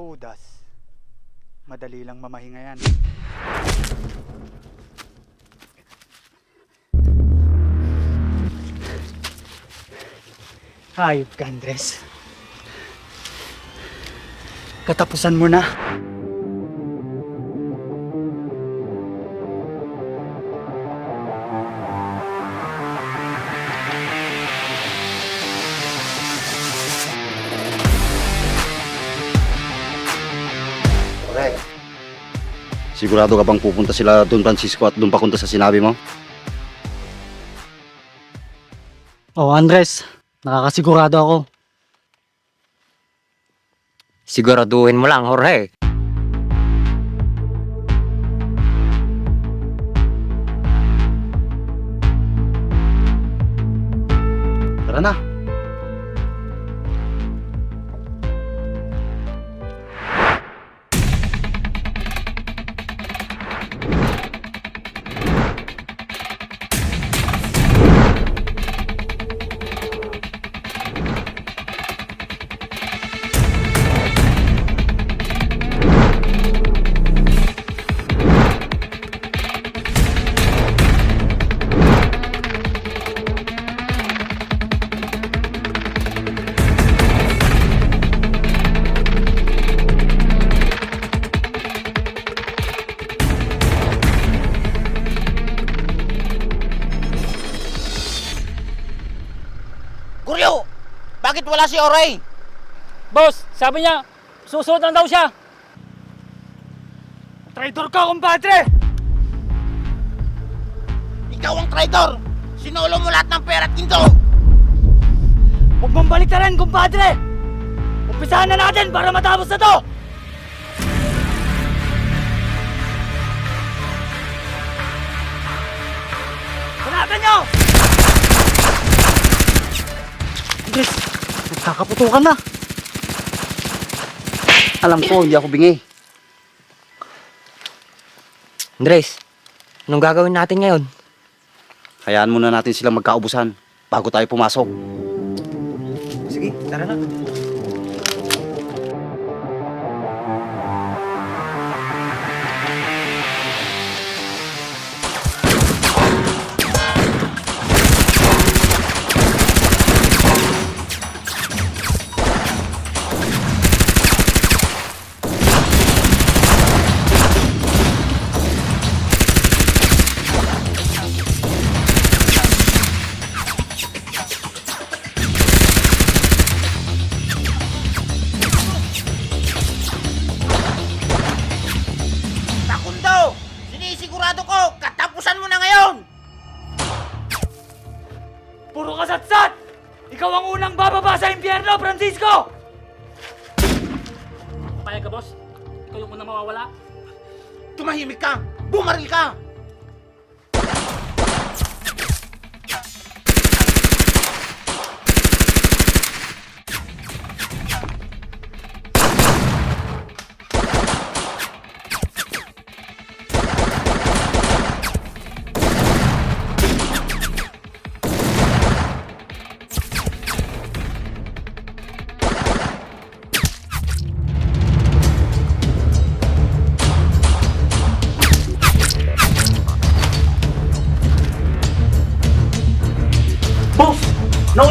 Udas, madali lang mamahinga yan. Hayop ka, Andres. Katapusan mo na. Sigurado ka bang pupunta sila Don Francisco at doon papunta sa sinabi mo? Oh, Andres, nakakasigurado ako. Siguraduhin mo lang, Jorge. Tara na. Bakit wala si Oray? Boss, sabi niya, susunod lang daw siya. Traitor ka, kumpadre! Ikaw ang traitor! Sinulo mo lahat ng pera at ginto! Huwag mong baliktaran, kumpadre! Umpisahan na natin para matapos na to! Hanapin niyo! Nagkakaputukan na. Alam ko, hindi ako bingi. Andres, anong gagawin natin ngayon? Hayaan muna natin silang magkaubusan bago tayo pumasok. Sige, tara na. Tumahimik ka! Bumaril ka!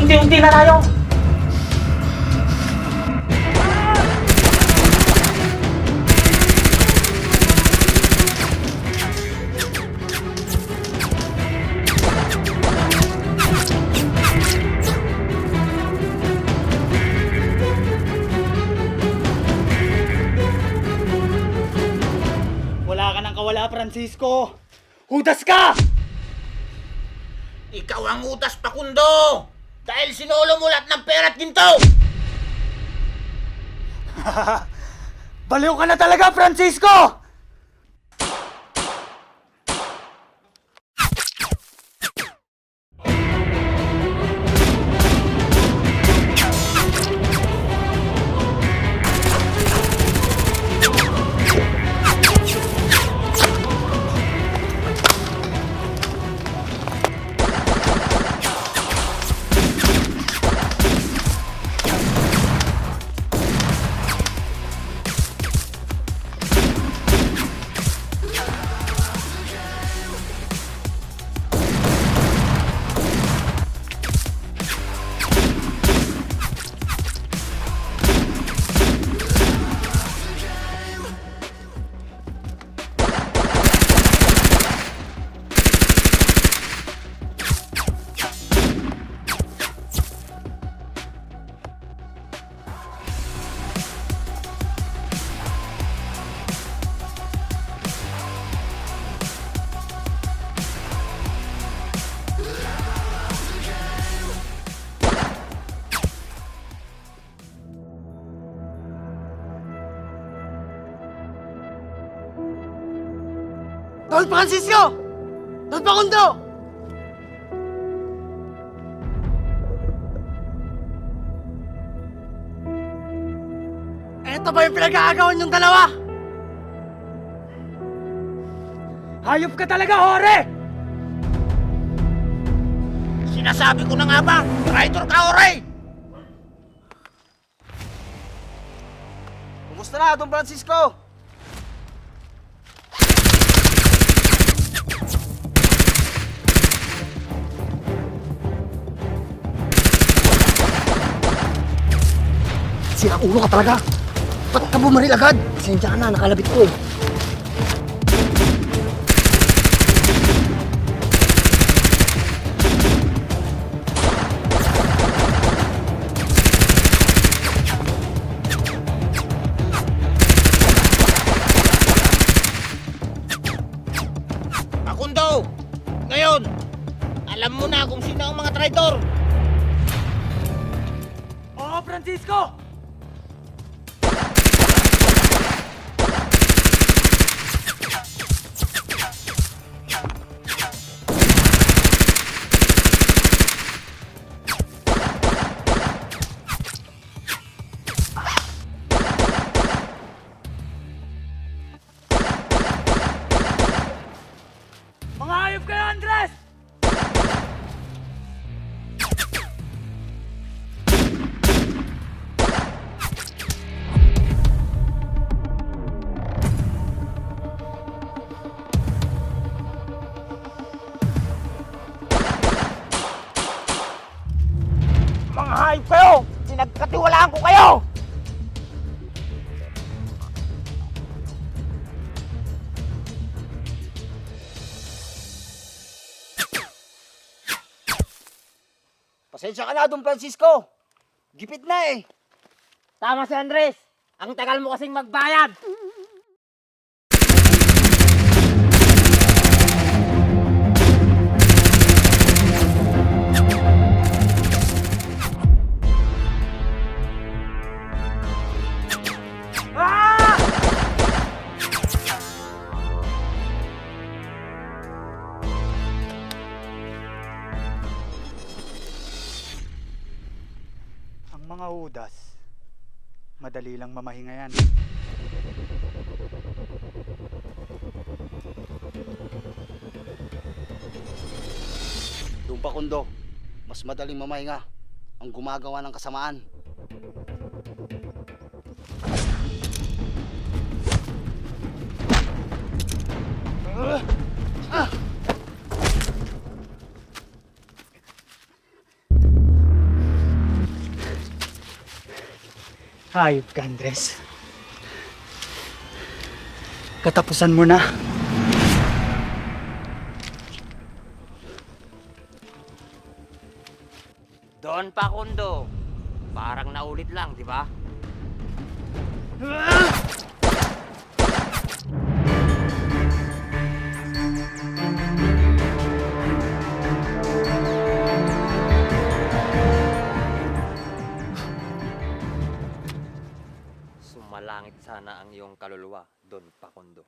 Naunti-unti na tayo! Wala ka nang kawala, Francisco. Hudas ka! Ikaw ang utas, Pakundo! Dahil sinulo mo lahat ng pera at ginto! Baliw ka na talaga, Francisco! Don Francisco! Don Pakundo! Eto ba yung pinag-aagawan yung dalawa? Hayop ka talaga, Hore! Sinasabi ko na nga ba, traitor ka, Oray! Kumusta na, Don Francisco? Sira ulo ka talaga! Ba't ka bumaril agad? Pasensya ka na, nakalabit ko eh. Pakundo! Ngayon, alam mo na kung sino ang mga traitor! Oo, Francisco! Pasensya ka na, Don Francisco. Gipit na eh. Tama si Andres! Ang tagal mo kasing magbayad! Mga udas, madali lang mamahinga yan. Don Pakundo, mas madaling mamahinga ang gumagawa ng kasamaan. Hayop ka, Andres. Katapusan mo na. Don Pakundo. Parang naulit lang, di ba? Sumalangit sana ang iyong kaluluwa, Don Pakundo.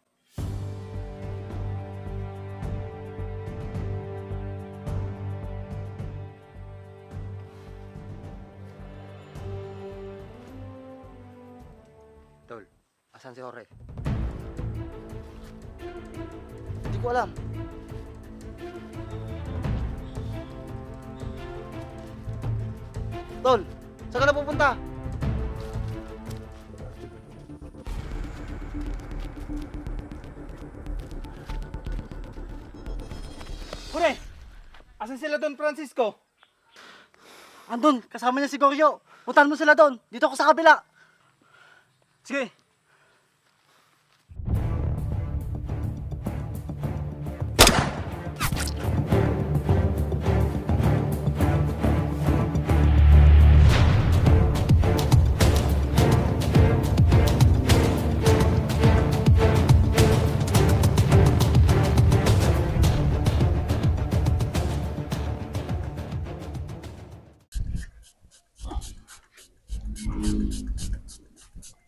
Tol, asan si Jorge? Hindi ko alam. Tol, saan ka na pupunta? Asan sila Don Francisco? Andun, kasama niya si Goryo. Puntahan mo sila doon. Dito ako sa kabila. Sige.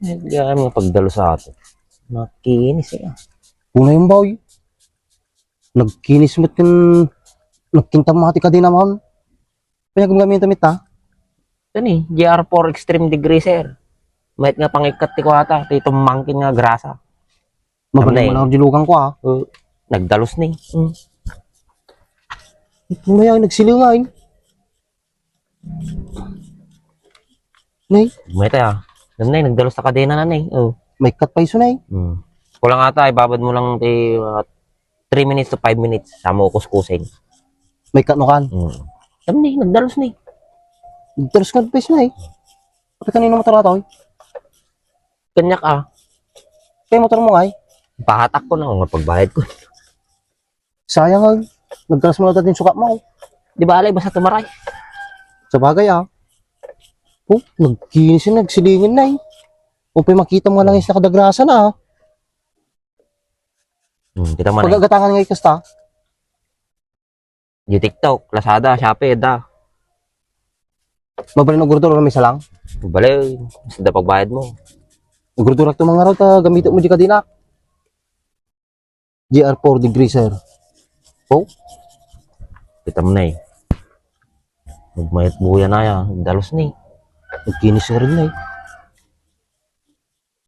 Hindi kaya mga pagdalo sa atin. Makinis eh. Una yung boy. Nagkinis mo't yung nagkintamati ka din naman. Kaya gumagamit tamit ha. Ito ni, GR4 Extreme Degree, sir. Mahit nga pangikat ti ko ata. Ito itong mangkin nga grasa. Mabalay Tamay. mo lang dilugan ko ha. Uh, nagdalos ni. Mm. Mamaya nagsilingain. Nay, Mahit ah. Alam na eh, nagdalos sa kadena na ni. Oh. may cut pa iso nay. Mm. Kulang ata, ibabad mo lang ti 3 minutes to 5 minutes. Sama ko kuskusin. May cut no kan. Mm. Alam ni, nagdalos ni. Terus ka pa iso nay. Kapag kanino motor ato eh. Kanyak ah. Kaya motor mo ay. Pahatak ko na kung pagbayad ko. Sayang ay. Nagkalas mo na dating sukat mo. Di ba alay, basta tumaray. Sa bagay ah. Oh, nagkinis yun, nagsilingin na eh. O pa makita mo lang is nakadagrasa na ah. Hmm, kita mo na. Pagagatangan nga ikasta. Di TikTok, Lazada, Shopee, da. Mabalin ng gurdura may salang. Basta da pagbayad mo. Gurdura ito mga raw ta gamitin mo di kadina. GR4 degree sir. Oh, Kita mo na eh. Magmayat buya na yan. Dalos ni. Nagkinis na rin na eh.